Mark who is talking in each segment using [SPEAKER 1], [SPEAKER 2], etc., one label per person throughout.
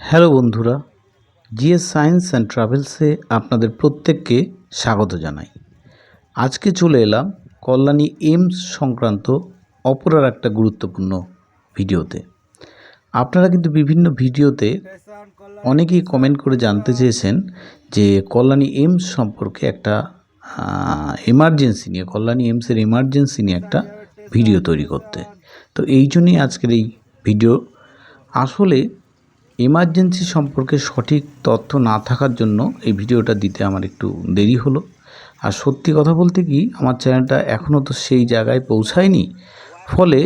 [SPEAKER 1] Hello বন্ধুরা, GS science and ট্রাভেলসে আপনাদের প্রত্যেককে স্বাগত জানাই। আজকে চলে এলাম কল্যাণী এইমস সংক্রান্ত অপরার একটা গুরুত্বপূর্ণ ভিডিওতে। আপনারা কিন্তু বিভিন্ন ভিডিওতে অনেকেই কমেন্ট করে জানতে চেয়েছেন যে কল্যাণী এইমস সম্পর্কে একটা এমার্জেন্সি নিয়ে, কল্যাণী এইমসের এমার্জেন্সি নিয়ে একটা ভিডিও তৈরি করতে। তো এই জন্যই আজকের এই ভিডিও। আসলে এমার্জেন্সি সম্পর্কে সঠিক তথ্য না থাকার জন্য এই ভিডিওটা দিতে আমার একটু দেরি হলো। আর সত্যি কথা বলতে কি, আমার চ্যানেলটা এখনও তো সেই জায়গায় পৌঁছায়নি। ফলে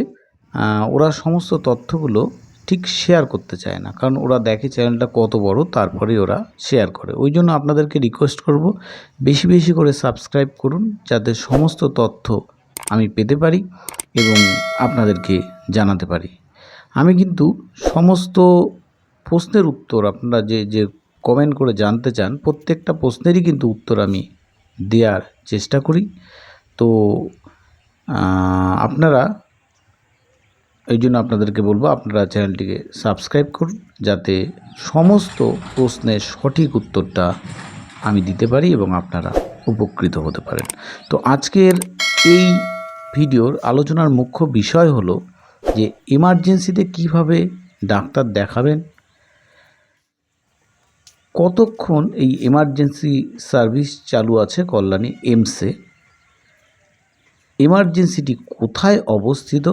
[SPEAKER 1] ওরা সমস্ত তথ্যগুলো ঠিক শেয়ার করতে চায় না। কারণ ওরা দেখে চ্যানেলটা কত বড় তারপরে ওরা শেয়ার করে। ওই জন্য আপনাদেরকে রিকোয়েস্ট করব, বেশি বেশি করে সাবস্ক্রাইব করুন, যাতে সমস্ত তথ্য আমি পেতে পারি এবং আপনাদেরকে জানাতে পারি। আমি কিন্তু সমস্ত প্রশ্নের উত্তর আপনারা যে যে কমেন্ট করে জানতে চান, প্রত্যেকটা প্রশ্নেরই কিন্তু উত্তর আমি দেওয়ার চেষ্টা করি। তো আপনারা এই জন্য আপনাদেরকে বলব, আপনারা চ্যানেলটিকে সাবস্ক্রাইব করুন, যাতে সমস্ত প্রশ্নের সঠিক উত্তরটা আমি দিতে পারি এবং আপনারা উপকৃত হতে পারেন। তো আজকের এই ভিডিওর আলোচনার মুখ্য বিষয় হলো যে এমার্জেন্সিতে কীভাবে ডাক্তার দেখাবেন? কতক্ষণ এই এমার্জেন্সি সার্ভিস চালু আছে কল্যাণী এমসে এমার্জেন্সিটি কোথায় অবস্থিত?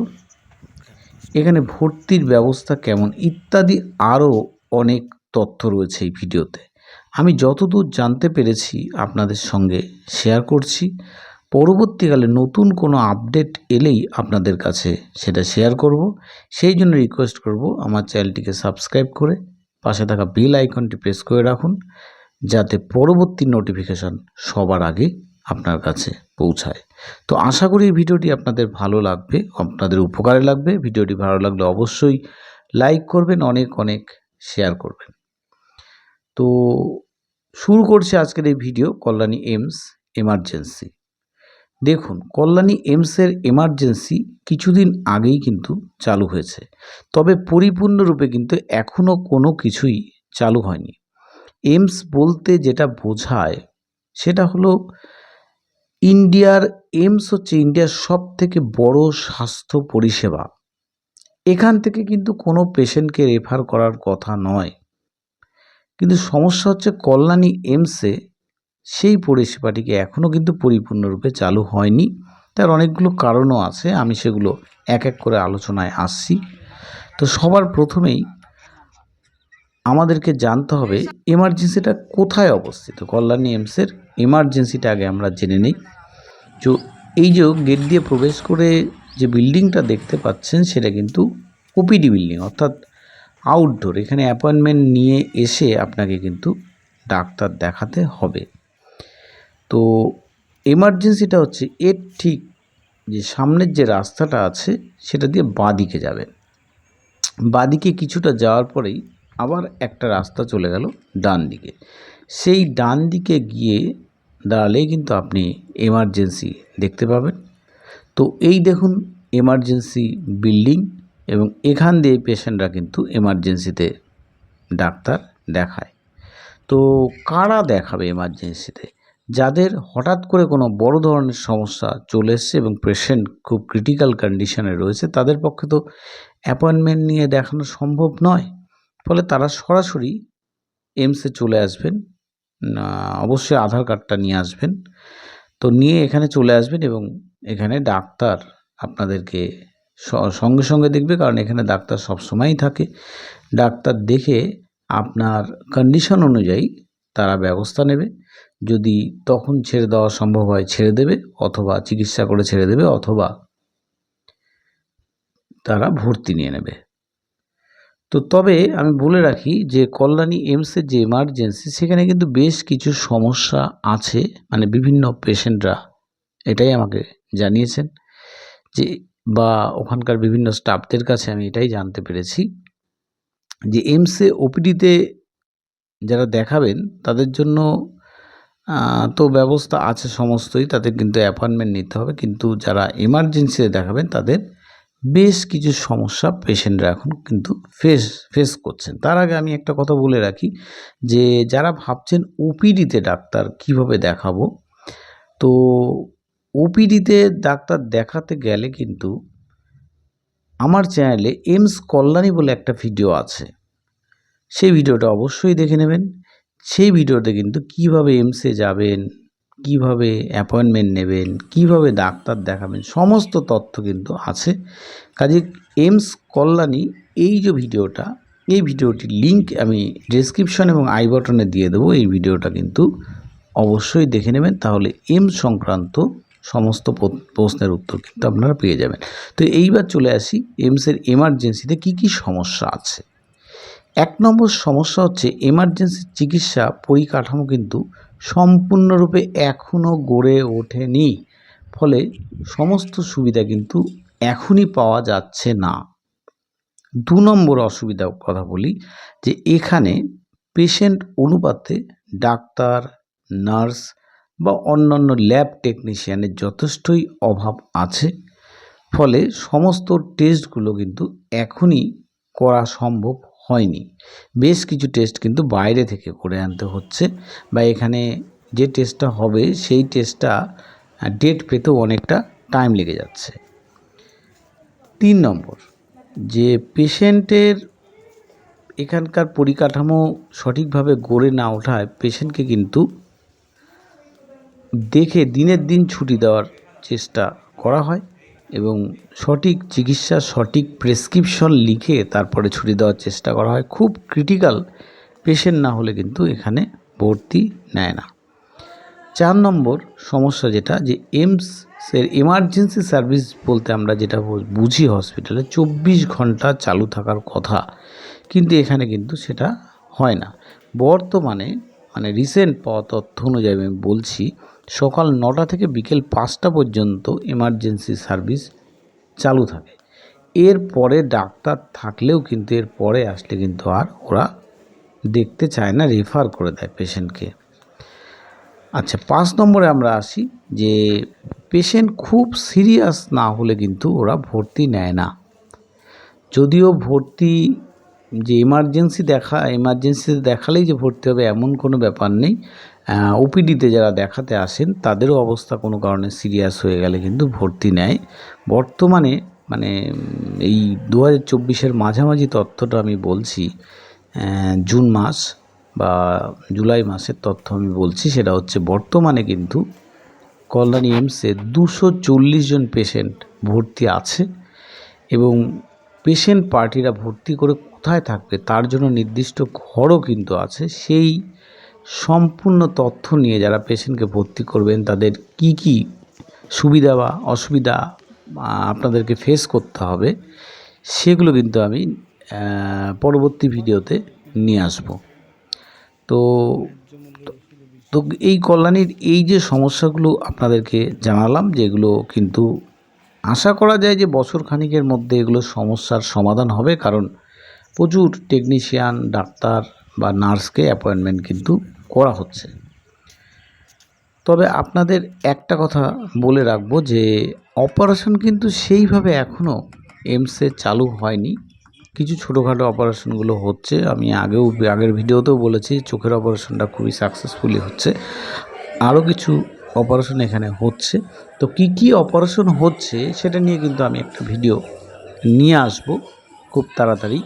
[SPEAKER 1] এখানে ভর্তির ব্যবস্থা কেমন? ইত্যাদি আরও অনেক তথ্য রয়েছে এই ভিডিওতে। আমি যতদূর জানতে পেরেছি আপনাদের সঙ্গে শেয়ার করছি। পরবর্তীকালে নতুন কোনো আপডেট এলেই আপনাদের কাছে সেটা শেয়ার করব। সেই জন্য রিকোয়েস্ট করব আমার চ্যানেলটিকে সাবস্ক্রাইব করে পাশে থাকা বেল আইকনটি প্রেস করে রাখুন যাতে পরবর্তী নোটিফিকেশন সবার আগে আপনার কাছে পৌঁছায়। তো আশা করি ভিডিওটি আপনাদের ভালো লাগবে, আপনাদের উপকারে লাগবে। ভিডিওটি ভালো লাগলে অবশ্যই লাইক করবেন, অনেক অনেক শেয়ার করবেন। তো শুরু করছে আজকের এই ভিডিও কল্যাণী এমস এমার্জেন্সি দেখুন, কল্যাণী এমসের এমার্জেন্সি কিছুদিন আগেই কিন্তু চালু হয়েছে। তবে পরিপূর্ণরূপে কিন্তু এখনও কোনো কিছুই চালু হয়নি। এমস বলতে যেটা বোঝায় সেটা হলো, ইন্ডিয়ার এমস হচ্ছে ইন্ডিয়ার সব থেকে বড় স্বাস্থ্য পরিষেবা। এখান থেকে কিন্তু কোনো পেশেন্টকে রেফার করার কথা নয়। কিন্তু সমস্যা হচ্ছে কল্যাণী এমসে সেই পরিষেবাটিকে এখনও কিন্তু পরিপূর্ণরূপে চালু হয়নি। তার অনেকগুলো কারণও আছে, আমি সেগুলো এক এক করে আলোচনায় আসছি। তো সবার প্রথমেই আমাদেরকে জানতে হবে এমার্জেন্সিটা কোথায় অবস্থিত? কল্যাণী এমসের এমার্জেন্সিটা আগে আমরা জেনে নিই। তো এই যে গেট দিয়ে প্রবেশ করে যে বিল্ডিংটা দেখতে পাচ্ছেন, সেটা কিন্তু ওপিডি বিল্ডিং, অর্থাৎ আউটডোর এখানে অ্যাপয়েন্টমেন্ট নিয়ে এসে আপনাকে কিন্তু ডাক্তার দেখাতে হবে। তো এমার্জেন্সিটা হচ্ছে এর ঠিক যে সামনের যে রাস্তাটা আছে, সেটা দিয়ে বাঁদিকে যাবেন বাঁদিকে কিছুটা যাওয়ার পরেই আবার একটা রাস্তা চলে গেল ডান দিকে। সেই ডান দিকে গিয়ে দাঁড়ালেই কিন্তু আপনি এমার্জেন্সি দেখতে পাবেন। তো এই দেখুন এমার্জেন্সি বিল্ডিং এবং এখান দিয়ে পেশেন্টরা কিন্তু এমার্জেন্সিতে ডাক্তার দেখায়। তো কারা দেখাবে এমার্জেন্সিতে যাদের হঠাৎ করে কোনো বড় ধরনের সমস্যা চলে এসছে এবং পেশেন্ট খুব ক্রিটিক্যাল কন্ডিশনে রয়েছে, তাদের পক্ষে তো অ্যাপয়েন্টমেন্ট নিয়ে দেখানো সম্ভব নয়। ফলে তারা সরাসরি এমসে চলে আসবেন অবশ্যই আধার কার্ডটা নিয়ে আসবেন। তো নিয়ে এখানে চলে আসবেন এবং এখানে ডাক্তার আপনাদেরকে সঙ্গে সঙ্গে দেখবে, কারণ এখানে ডাক্তার সবসময়ই থাকে। ডাক্তার দেখে আপনার কন্ডিশন অনুযায়ী তারা ব্যবস্থা নেবে। যদি তখন ছেড়ে দেওয়া সম্ভব হয়, ছেড়ে দেবে অথবা চিকিৎসা করে ছেড়ে দেবে অথবা তারা ভর্তি নিয়ে নেবে। তো তবে আমি বলে রাখি যে কল্যাণী এমসের যে এমার্জেন্সি সেখানে কিন্তু বেশ কিছু সমস্যা আছে মানে বিভিন্ন পেশেন্টরা এটাই আমাকে জানিয়েছেন যে, বা ওখানকার বিভিন্ন স্টাফদের কাছে আমি এটাই জানতে পেরেছি যে এমসে ওপিডিতে যারা দেখাবেন, তাদের জন্য তো ব্যবস্থা আছে সমস্তই, তাদের কিন্তু অ্যাপয়েন্টমেন্ট নিতে হবে। কিন্তু যারা এমার্জেন্সিতে দেখাবেন, তাদের বেশ কিছু সমস্যা পেশেন্টরা এখন কিন্তু ফেস ফেস করছেন। তার আগে আমি একটা কথা বলে রাখি যে, যারা ভাবছেন ওপিডিতে ডাক্তার কীভাবে দেখাবো, তো ওপিডিতে ডাক্তার দেখাতে গেলে কিন্তু আমার চ্যানেলে এমস কল্যাণী বলে একটা ভিডিও আছে। সেই ভিডিওটা অবশ্যই দেখে নেবেন। সেই ভিডিওতে কিন্তু কীভাবে এমসে যাবেন, কীভাবে অ্যাপয়েন্টমেন্ট নেবেন, কীভাবে ডাক্তার দেখাবেন, সমস্ত তথ্য কিন্তু আছে। কাজে এমস কল্যাণী, এই যে ভিডিওটা, এই ভিডিওটির লিংক আমি ডেসক্রিপশন এবং আই বটনে দিয়ে দেবো। এই ভিডিওটা কিন্তু অবশ্যই দেখে নেবেন, তাহলে এমস সংক্রান্ত সমস্ত প্রশ্নের উত্তর কিন্তু আপনারা পেয়ে যাবেন। তো এইবার চলে আসি এমসের এমার্জেন্সিতে কি কি সমস্যা আছে। এক নম্বর সমস্যা হচ্ছে এমার্জেন্সি চিকিৎসা পরিকাঠামো কিন্তু সম্পূর্ণরূপে এখনও গড়ে ওঠেনি। ফলে সমস্ত সুবিধা কিন্তু এখনই পাওয়া যাচ্ছে না। দু নম্বর অসুবিধা কথা বলি যে এখানে পেশেন্ট অনুপাতে ডাক্তার, নার্স বা অন্যান্য ল্যাব টেকনিশিয়ানের যথেষ্টই অভাব আছে। ফলে সমস্ত টেস্টগুলো কিন্তু এখনই করা সম্ভব হয়নি। বেশ কিছু টেস্ট কিন্তু বাইরে থেকে করে আনতে হচ্ছে বা এখানে যে টেস্টটা হবে সেই টেস্টটা ডেট পেতেও অনেকটা টাইম লেগে যাচ্ছে। তিন নম্বর, যে পেশেন্টের এখানকার পরিকাঠামো সঠিকভাবে গড়ে না ওঠায় পেশেন্টকে কিন্তু দেখে দিনের দিন ছুটি দেওয়ার চেষ্টা করা হয়। এবং সঠিক চিকিৎসা, সঠিক প্রেসক্রিপশন লিখে তারপরে ছুটি দেওয়ার চেষ্টা করা হয়। খুব ক্রিটিক্যাল পেশেন্ট না হলে কিন্তু এখানে ভর্তি নেয় না। চার নম্বর সমস্যা যেটা, যে এমসের এমার্জেন্সি সার্ভিস বলতে আমরা যেটা বুঝি হসপিটালে চব্বিশ ঘণ্টা চালু থাকার কথা। কিন্তু এখানে কিন্তু সেটা হয় না। বর্তমানে মানে রিসেন্ট পাওয়া তথ্য অনুযায়ী আমি বলছি সকাল নটা থেকে বিকেল পাঁচটা পর্যন্ত এমার্জেন্সি সার্ভিস চালু থাকে। এর পরে ডাক্তার থাকলেও কিন্তু এর পরে আসলে কিন্তু আর ওরা দেখতে চায় না রেফার করে দেয় পেশেন্টকে আচ্ছা পাঁচ নম্বরে আমরা আসি যে পেশেন্ট খুব সিরিয়াস না হলে কিন্তু ওরা ভর্তি নেয় না। যদিও ভর্তি যে এমার্জেন্সি দেখা এমার্জেন্সিতে দেখালেই যে ভর্তি হবে এমন কোনো ব্যাপার নেই। ওপিডিতে যারা দেখাতে আসেন, তাদেরও অবস্থা কোনো কারণে সিরিয়াস হয়ে গেলে কিন্তু ভর্তি নেয়। বর্তমানে মানে এই দু হাজার চব্বিশের মাঝামাঝি তথ্যটা আমি বলছি জুন মাস বা জুলাই মাসের তথ্য আমি বলছি, সেটা হচ্ছে বর্তমানে কিন্তু কল্যাণী এমসে দুশো চল্লিশ জন পেশেন্ট ভর্তি আছে এবং পেশেন্ট পার্টিরা ভর্তি করে কোথায় থাকবে, তার জন্য নির্দিষ্ট ঘরও কিন্তু আছে। সেই সম্পূর্ণ তথ্য নিয়ে যারা পেশেন্টকে ভর্তি করবেন, তাদের কি কি সুবিধা বা অসুবিধা আপনাদেরকে ফেস করতে হবে, সেগুলো কিন্তু আমি পরবর্তী ভিডিওতে নিয়ে আসব। তো তো এই কল্যাণীর এই যে সমস্যাগুলো আপনাদেরকে জানালাম, যেগুলো কিন্তু আশা করা যায় যে বছর খানিকের মধ্যে এগুলো সমস্যার সমাধান হবে, কারণ প্রচুর টেকনিশিয়ান ডাক্তার বা নার্সকে অ্যাপয়েন্টমেন্ট কিন্তু করা হচ্ছে। তবে আপনাদের একটা কথা বলে রাখব যে, অপারেশন কিন্তু সেইভাবে এখনও এমসে চালু হয়নি। কিছু ছোটোখাটো অপারেশনগুলো হচ্ছে। আমি আগেও, আগের ভিডিওতেও বলেছি, চোখের অপারেশনটা খুবই সাকসেসফুলি হচ্ছে। আরও কিছু অপারেশন এখানে হচ্ছে। তো কি কি অপারেশন হচ্ছে সেটা নিয়ে কিন্তু আমি একটা ভিডিও নিয়ে আসব খুব তাড়াতাড়ি।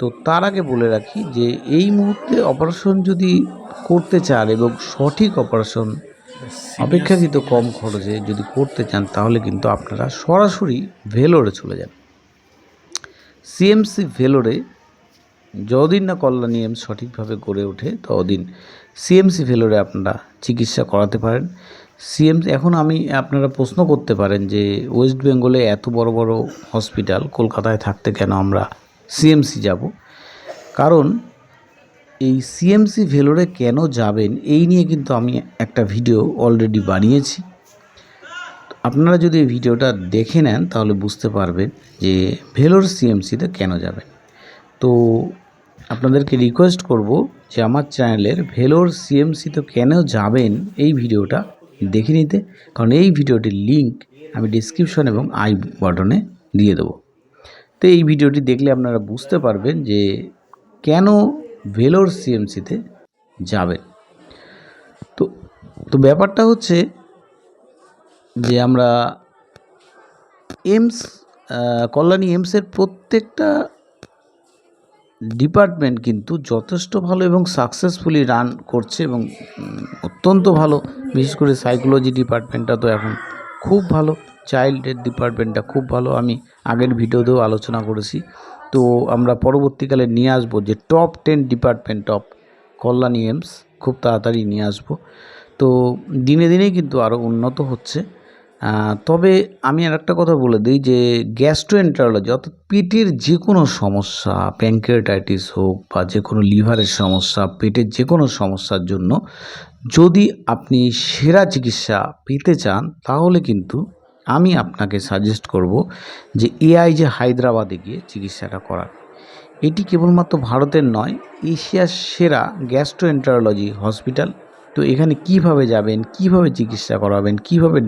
[SPEAKER 1] তো তার আগে বলে রাখি যে, এই মুহূর্তে অপারেশন যদি করতে চান এবং সঠিক অপারেশন অপেক্ষাকৃত কম খরচে যদি করতে চান, তাহলে কিন্তু আপনারা সরাসরি ভেলোরে চলে যান। সিএমসি ভেলোরে যদিন না কল্যাণী এমস সঠিকভাবে গড়ে ওঠে, ততদিন সিএমসি ভেলোরে আপনারা চিকিৎসা করাতে পারেন। সিএমসি এখন আমি আপনারা প্রশ্ন করতে পারেন যে ওয়েস্ট বেঙ্গলে এত বড় বড় হসপিটাল কলকাতায় থাকতে কেন আমরা সিএমসি যাব? কারণ এই সিএমসি ভেলোরে কেন যাবেন? এই নিয়ে কিন্তু আমি একটা ভিডিও অলরেডি বানিয়েছি। আপনারা যদি এই ভিডিওটা দেখে নেন, তাহলে বুঝতে পারবেন যে ভেলোর সিএমসিতে কেন যাবেন। তো আপনাদেরকে রিকোয়েস্ট করব যে আমার চ্যানেলের ভেলোর সিএমসিতে কেন যাবেন এই ভিডিওটা দেখে নিতে, কারণ এই ভিডিওটির লিঙ্ক আমি ডিসক্রিপশন এবং আই বাটনে দিয়ে দেবো। তো এই ভিডিওটি দেখলে আপনারা বুঝতে পারবেন যে কেন ভেলোর সিএমসিতে যাবেন তো তো ব্যাপারটা হচ্ছে যে আমরা এমস কল্যাণী এমসের প্রত্যেকটা ডিপার্টমেন্ট কিন্তু যথেষ্ট ভালো এবং সাকসেসফুলি রান করছে এবং অত্যন্ত ভালো। বিশেষ করে সাইকোলজি ডিপার্টমেন্টটা তো এখন খুব ভালো চাইল্ডের ডিপার্টমেন্টটা খুব ভালো। আমি আগের ভিডিওতেও আলোচনা করেছি। তো আমরা পরবর্তীকালে নিয়ে আসব যে top ten department of Kalyani AIIMS খুব তাড়াতাড়ি নিয়ে আসব। তো দিনে দিনেই কিন্তু আরও উন্নত হচ্ছে। তবে আমি আর একটা কথা বলে দিই যে গ্যাস্ট্রোএন্টারোলজি অর্থাৎ পেটের যে কোনো সমস্যা প্যাঙ্কেটাইটিস হোক বা যে কোনো লিভারের সমস্যা পেটের যে কোনো সমস্যার জন্য যদি আপনি সেরা চিকিৎসা পেতে চান, তাহলে কিন্তু আমি আপনাকে সাজেস্ট করব যে এআই যে হায়দ্রাবাদে গিয়ে চিকিৎসাটা করার এটি কেবলমাত্র ভারতের নয়, এশিয়ার সেরা গ্যাস্ট্রোএন্টারোলজি হসপিটাল তো এখানে কীভাবে যাবেন, কীভাবে চিকিৎসা করাবেন, কীভাবে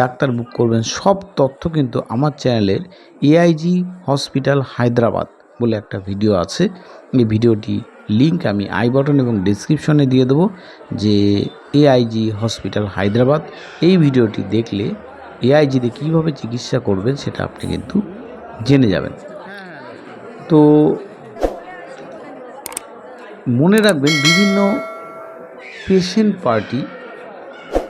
[SPEAKER 1] ডাক্তার বুক করবেন, সব তথ্য কিন্তু আমার চ্যানেলের এআইজি হসপিটাল হায়দ্রাবাদ বলে একটা ভিডিও আছে। এই ভিডিওটি লিংক আমি আই বাটন এবং ডিসক্রিপশনে দিয়ে দেবো যে এআইজি হসপিটাল হায়দ্রাবাদ এই ভিডিওটি দেখলে এআইজিতে কীভাবে চিকিৎসা করবেন সেটা আপনি কিন্তু জেনে যাবেন। তো মনে রাখবেন বিভিন্ন পেশেন্ট পার্টি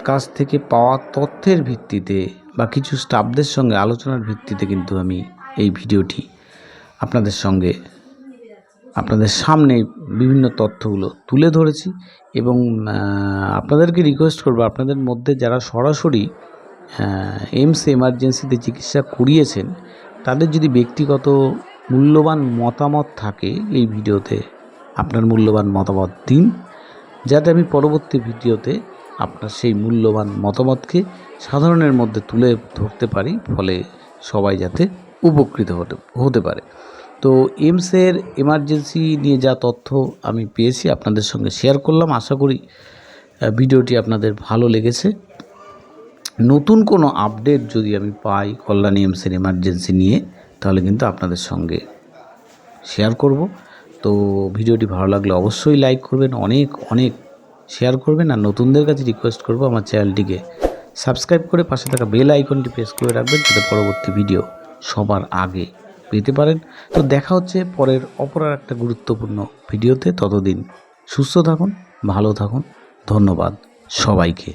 [SPEAKER 1] কাছ থেকে পাওয়া তথ্যের ভিত্তিতে বা কিছু স্টাফদের সঙ্গে আলোচনার ভিত্তিতে কিন্তু আমি এই ভিডিওটি আপনাদের সঙ্গে, আপনাদের সামনে বিভিন্ন তথ্যগুলো তুলে ধরেছি এবং আপনাদেরকে রিকোয়েস্ট করব, আপনাদের মধ্যে যারা সরাসরি এমস এমার্জেন্সিতে চিকিৎসা করিয়েছেন, তাদের যদি ব্যক্তিগত মূল্যবান মতামত থাকে এই ভিডিওতে, আপনার মূল্যবান মতামত দিন। যাতে আমি পরবর্তী ভিডিওতে আপনার সেই মূল্যবান মতামতকে সাধারণের মধ্যে তুলে ধরতে পারি, ফলে সবাই যাতে উপকৃত হতে হতে পারে। তো এমসের এমার্জেন্সি নিয়ে যা তথ্য আমি পেয়েছি আপনাদের সঙ্গে শেয়ার করলাম, আশা করি ভিডিওটি আপনাদের ভালো লেগেছে। নতুন কোনো আপডেট যদি আমি পাই কল্যাণী এমসের এমার্জেন্সি নিয়ে, তাহলে কিন্তু আপনাদের সঙ্গে শেয়ার করব। তো ভিডিওটি ভালো লাগলে অবশ্যই লাইক করবেন, অনেক অনেক শেয়ার করবেন আর নতুনদের কাছে রিকোয়েস্ট করব আমার চ্যানেলটিকে সাবস্ক্রাইব করে পাশে থাকা বেল আইকনটি প্রেস করে রাখবেন যাতে পরবর্তী ভিডিও সবার আগে পেতে পারেন। তো দেখা হচ্ছে পরের অপর একটা গুরুত্বপূর্ণ ভিডিওতে। ততদিন সুস্থ থাকুন, ভালো থাকুন। ধন্যবাদ সবাইকে।